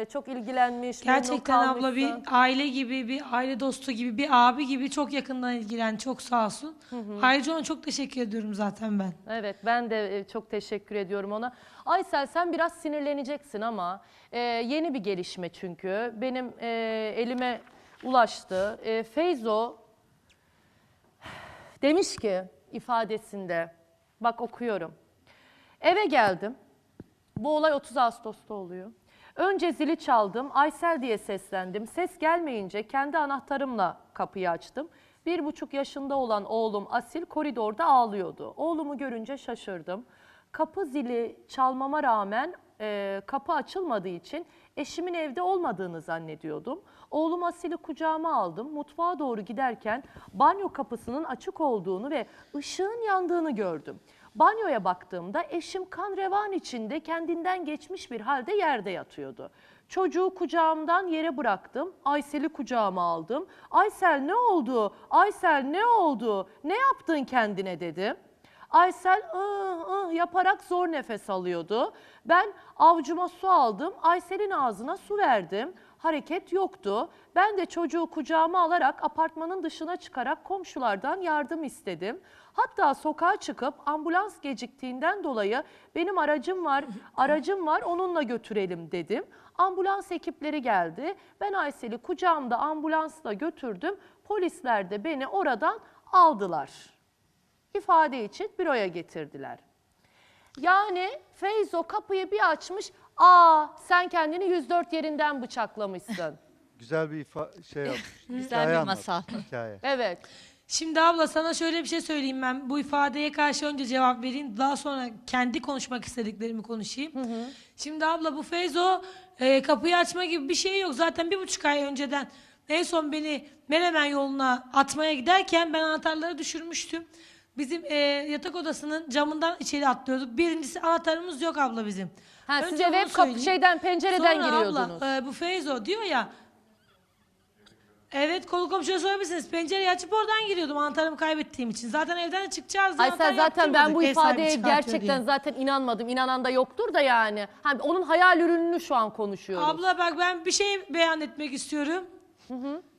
e, çok ilgilenmiş. memnun Gerçekten abla bir kalmışsın. aile gibi, bir aile dostu gibi, bir abi gibi çok yakından ilgilen. Çok sağ olsun. Ayrıca ona çok teşekkür ediyorum zaten ben. Evet ben de e, çok teşekkür ediyorum ona. Aysel sen biraz sinirleneceksin ama e, yeni bir gelişme çünkü. Benim e, elime ulaştı. E, Feyzo demiş ki ifadesinde bak okuyorum. Eve geldim. Bu olay 30 Ağustos'ta oluyor. Önce zili çaldım, Aysel diye seslendim. Ses gelmeyince kendi anahtarımla kapıyı açtım. Bir buçuk yaşında olan oğlum Asil koridorda ağlıyordu. Oğlumu görünce şaşırdım. Kapı zili çalmama rağmen e, kapı açılmadığı için eşimin evde olmadığını zannediyordum. Oğlum Asil'i kucağıma aldım. Mutfağa doğru giderken banyo kapısının açık olduğunu ve ışığın yandığını gördüm. Banyoya baktığımda eşim kan revan içinde kendinden geçmiş bir halde yerde yatıyordu. Çocuğu kucağımdan yere bıraktım. Aysel'i kucağıma aldım. Aysel ne oldu? Aysel ne oldu? Ne yaptın kendine dedim. Aysel ıh ıh yaparak zor nefes alıyordu. Ben avcuma su aldım. Aysel'in ağzına su verdim. Hareket yoktu. Ben de çocuğu kucağıma alarak apartmanın dışına çıkarak komşulardan yardım istedim. Hatta sokağa çıkıp ambulans geciktiğinden dolayı benim aracım var, aracım var onunla götürelim dedim. Ambulans ekipleri geldi. Ben Aysel'i kucağımda ambulansla götürdüm. Polisler de beni oradan aldılar ifade için büroya getirdiler. Yani Feyzo kapıyı bir açmış. Aa sen kendini 104 yerinden bıçaklamışsın. Güzel bir ifa- şey yapmış. Güzel bir masal. Hikaye. evet. Şimdi abla sana şöyle bir şey söyleyeyim ben. Bu ifadeye karşı önce cevap vereyim. Daha sonra kendi konuşmak istediklerimi konuşayım. Şimdi abla bu Feyzo e, kapıyı açma gibi bir şey yok. Zaten bir buçuk ay önceden en son beni Menemen yoluna atmaya giderken ben anahtarları düşürmüştüm. Bizim e, yatak odasının camından içeri atlıyorduk. Birincisi anahtarımız yok abla bizim. Ha, Önce siz eve hep kapı şeyden pencereden Sonra giriyordunuz. abla e, bu Feyzo diyor ya Evet kolu komşuya sorabilirsiniz. Pencereyi açıp oradan giriyordum anahtarımı kaybettiğim için. Zaten evden de çıkacağız. Aysel anahtar zaten ben bu yaptırmadık, ev sahibi ifadeye çıkartıyor gerçekten diye. zaten inanmadım. İnanan da yoktur da yani. Ha, onun hayal ürününü şu an konuşuyoruz. Abla bak ben bir şey beyan etmek istiyorum.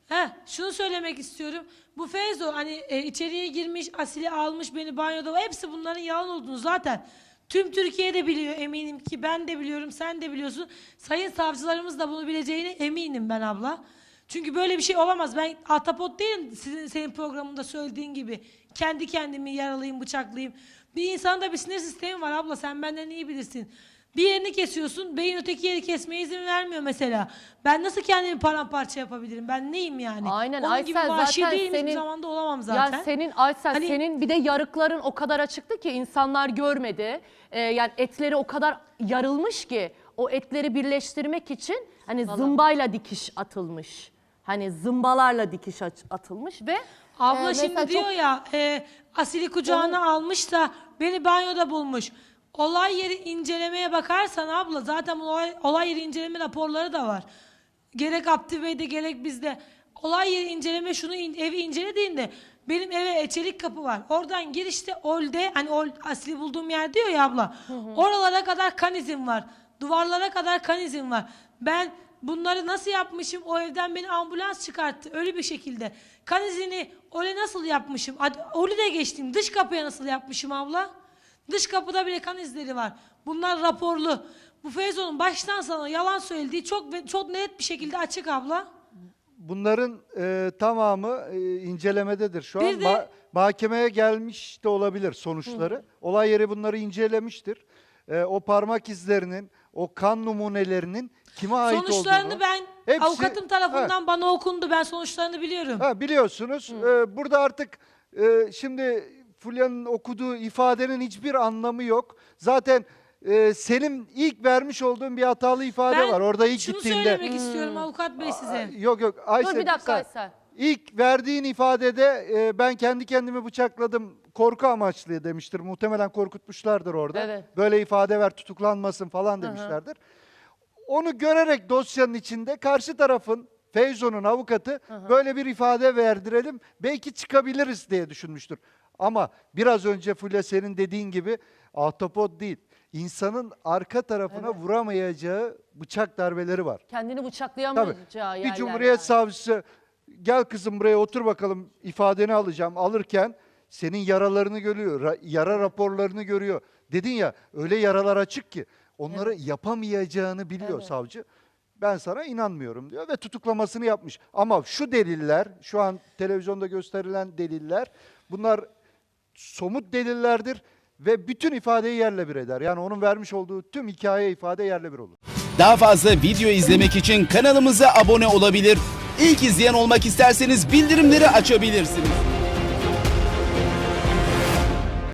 Heh, şunu söylemek istiyorum. Bu Feyzo hani e, içeriye girmiş, Asil'i almış, beni banyoda. Hepsi bunların yalan olduğunu zaten. Tüm Türkiye de biliyor eminim ki ben de biliyorum sen de biliyorsun. Sayın savcılarımız da bunu bileceğine eminim ben abla. Çünkü böyle bir şey olamaz. Ben ahtapot değilim sizin senin programında söylediğin gibi. Kendi kendimi yaralayayım, bıçaklayayım. Bir insanın da bir sinir sistemi var abla sen benden iyi bilirsin. Bir yerini kesiyorsun, beyin öteki yeri kesmeye izin vermiyor mesela. Ben nasıl kendimi paramparça yapabilirim? Ben neyim yani? Aynen, Onun gibi Aysel vahşi zaten değilim, senin- zamanda olamam zaten. Ya senin Aysel Hani- senin bir de yarıkların o kadar açıktı ki insanlar görmedi. Ee, yani etleri o kadar yarılmış ki o etleri birleştirmek için hani zımbayla dikiş atılmış. Hani zımbalarla dikiş aç- atılmış ve Abla e, mesela şimdi çok- diyor ya e, Asil'i kucağına almış da beni banyoda bulmuş. Olay yeri incelemeye bakarsan abla zaten olay, olay yeri inceleme raporları da var. Gerek Abdi Bey'de gerek bizde. Olay yeri inceleme şunu in- evi incelediğinde benim eve çelik kapı var. Oradan girişte olde hani ol Asil'i bulduğum yer diyor ya abla. Oralara kadar kan izim var. Duvarlara kadar kan izim var. Ben bunları nasıl yapmışım? O evden beni ambulans çıkarttı. Öyle bir şekilde. Kan izini öyle nasıl yapmışım? Hadi Oli de geçtim. Dış kapıya nasıl yapmışım abla? Dış kapıda bile kan izleri var. Bunlar raporlu. Bu Feyzo'nun baştan sona yalan söylediği çok ve çok net bir şekilde açık abla. Bunların e, tamamı e, incelemededir. Şu Bir an de- ma- mahkemeye gelmiş de olabilir sonuçları. Olay yeri bunları incelemiştir. E, o parmak izlerinin, o kan numunelerinin kime ait Sonuçlarını olduğunu... ben Hepsi- avukatım tarafından bana okundu. Ben sonuçlarını biliyorum. Ha, biliyorsunuz e, burada artık e, şimdi Fulya'nın okuduğu ifadenin hiçbir anlamı yok. Zaten e, senin ilk vermiş olduğun bir hatalı ifade ben var. Orada ilk şunu gittiğinde. söylemek istiyorum avukat bey size. Aa, Yok yok Aysel. Dur bir dakika sen- Aysel. İlk verdiğin ifadede e, ben kendi kendimi bıçakladım korku amaçlı demiştir. Muhtemelen korkutmuşlardır orada. Evet. Böyle ifade ver tutuklanmasın falan demişlerdir. Onu görerek dosyanın içinde karşı tarafın Feyzo'nun avukatı böyle bir ifade verdirelim belki çıkabiliriz diye düşünmüştür. Ama biraz önce Fulya senin dediğin gibi ahtapot değil. insanın arka tarafına vuramayacağı bıçak darbeleri var. Kendini Tabii. bıçaklayamayacağı yerler. Bir Cumhuriyet yani. Savcısı gel kızım buraya otur bakalım ifadeni alacağım alırken senin yaralarını görüyor, ra- yara raporlarını görüyor. Dedin ya öyle yaralar açık ki onları yapamayacağını biliyor Evet. savcı. Ben sana inanmıyorum diyor ve tutuklamasını yapmış. Ama şu deliller, şu an televizyonda gösterilen deliller bunlar somut delillerdir ve bütün ifadeyi yerle bir eder. Yani onun vermiş olduğu tüm hikaye ifade yerle bir olur. Daha fazla video izlemek için kanalımıza abone olabilir. İlk izleyen olmak isterseniz bildirimleri açabilirsiniz.